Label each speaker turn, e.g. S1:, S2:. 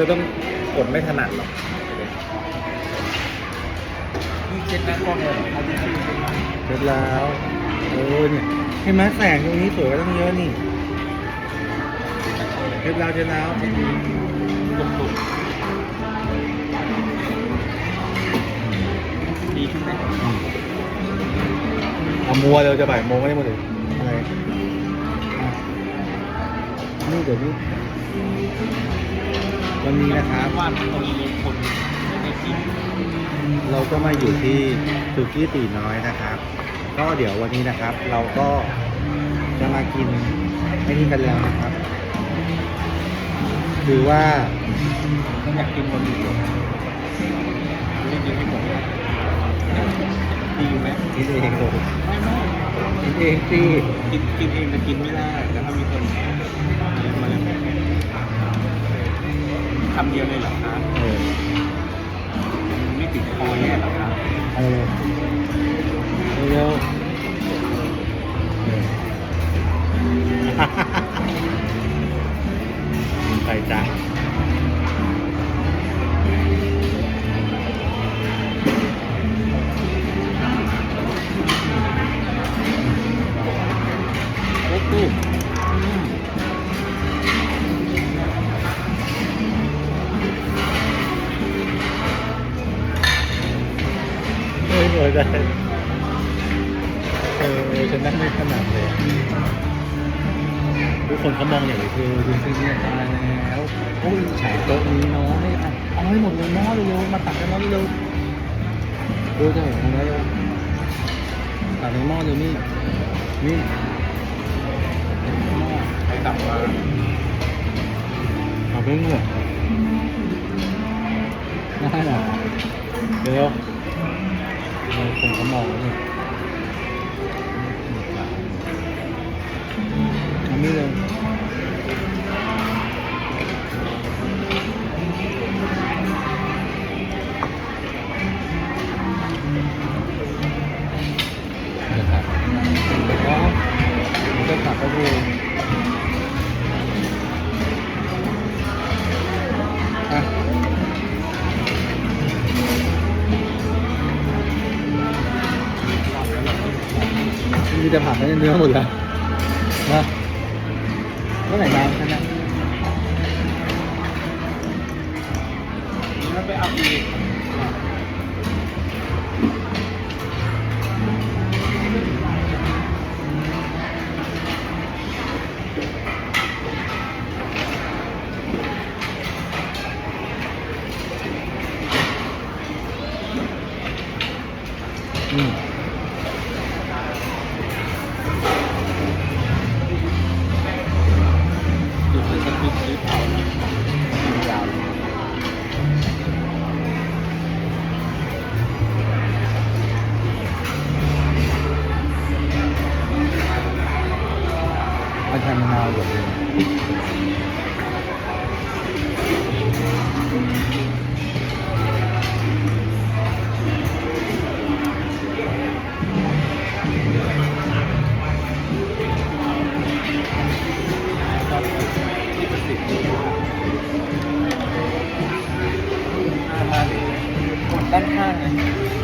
S1: อต้องกดไม่ถนัดหรอก
S2: นี่เช็ดหน้ากล้องเลยเหรอเอาที่ชื่อเป็นมา
S1: เสร็จแล้วโอ้ยเนี่ยเห็นไหมแสงตรงนี้สวยกว่าตั้งเยอะนี่เสร็จแล้วเสร็จแล้ว
S2: ตุกตุกดีขึ้นไหม
S1: เอามัวเร็วจะบ่ายโมงไม่ได้หมดเลยอะไรอะนี่เดี๋ยวนี้ วันนี้นะครับ
S2: ว่าตรงนี้คนไม่ได้กิน
S1: เราก็มาอยู่ที่สุกี้ตีน้อยนะครับ ก็เดี๋ยววันนี้นะครับ เราก็จะมากินไอ้นี่กันแล้วนะครับ คือว่า
S2: ต้องอยากกินคนเดียวไม่ได้กินให้หมดดีไหม
S1: กินเองเลย
S2: ไม่ไม่
S1: กินเองสิ
S2: กินกินเองจะกินไม่ได้แต่ถ้ามีคนเลี้ยงมาแล้ว คำเดียวเลยเหรอครับ
S1: เออ
S2: ไม่ติดคอแย่หรอครับ
S1: เออเลยเร็วเออไปจ้ะ เฮ้ยหัวใจเออฉันนั่งไม่ขนาดเลยทุกคนเขามองอย่างนี้คือดูสิเนี่ยตายแล้วโอ้ยฉายโต๊ะนี้เน้อยอะเอาให้หมดเลยน้อเร็วๆมาตักกันน้อเร็วดูจะเห็นตรงนี้เลยตักในหม้อเดี๋ยวนี้นี่หม้อ
S2: ไปกลับมา
S1: เอาไปเมื่อน่าหนาเดี๋ยว เราคงเขามองแล้วนี่ทำนี่เลยเดี๋ยวครับอ๋อเดี๋ยวขับไปดูอ่ มีแต่ผักไม่ได้เนื้อหมดแล้วนะเมื่อไหร่น้ำใช่ไหม
S2: แล้วไปเอาอีก
S1: อืม
S2: มันใช้มะ
S1: นาวหยบเองด้านข้างไง